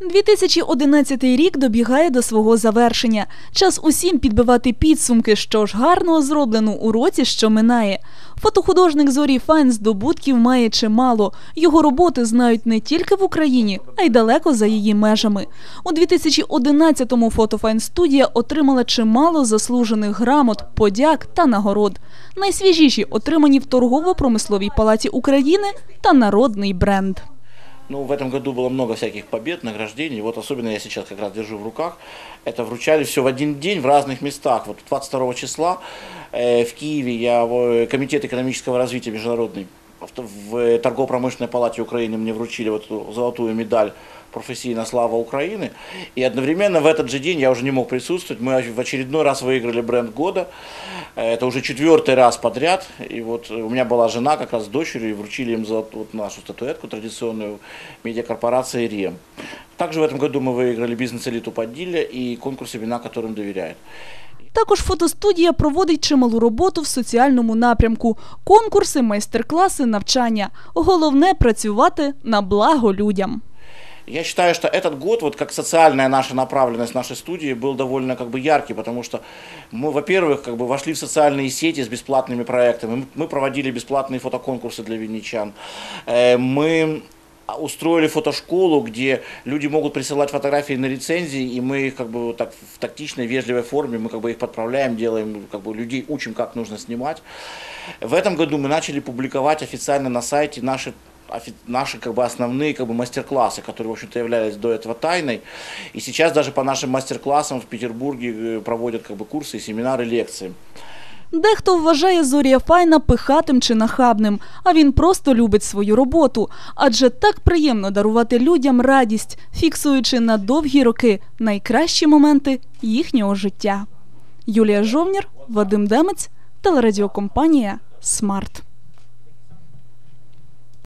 2011 рік добігає до свого завершення. Час усім підбивати підсумки, що ж гарного зроблено у році, що минає. Фотохудожник Зорі Файн здобутків має чимало. Його роботи знають не тільки в Україні, а й далеко за її межами. У 2011-му фотофайн студія отримала чимало заслужених грамот, подяк та нагород. Найсвіжіші отримані в торгово-промисловій палаті України та народний бренд. Ну, в этом году было много всяких побед, награждений. Вот особенно я сейчас как раз держу в руках. Это вручали все в один день в разных местах. Вот 22 числа э, в Киеве я в э, Комитет экономического развития международный в, в торгово-промышленной палате Украины мне вручили вот эту золотую медаль профессийная слава Украины. И одновременно в этот же день я уже не мог присутствовать. Мы в очередной раз выиграли бренд года. Э, Это уже четвертый раз подряд. И вот у меня была жена как раз с дочерью, и вручили им за вот нашу статуэтку традиционную медиакорпорации РЕМ. Также в этом году мы выиграли бизнес-элиту Подилля и конкурс имена, которым доверяют. Також фотостудія проводить чималу роботу в соціальному напрямку: конкурси, майстер-класи, навчання. Головне працювати на благо людям. Я считаю, что этот год, вот как социальная наша направленность нашей студии, был довольно как бы яркий, потому что мы, во-первых, как бы вошли в социальные сети с бесплатными проектами, мы- проводили бесплатные фотоконкурсы для винничан, Э, мы устроили фотошколу, где люди могут присылать фотографии на рецензии, и мы их как бы вот так в тактичной, вежливой форме, мы как бы их подправляем, делаем, как бы людей учим, как нужно снимать. В этом году мы начали публиковать официально на сайте наши наши как бы основные как бы мастер-классы, которые в общем-то являлись до этого тайной. И сейчас даже по нашим мастер-классам в Петербурге э, проводят как бы курсы, семинары, лекции. Дехто вважає Зорія Файна пихатим чи нахабним, а він просто любить свою роботу. Адже так приємно дарувати людям радість, фіксуючи на довгі роки найкращі моменти їхнього життя. Юлія Жовнір, Вадим Демець, телерадіокомпанія Смарт.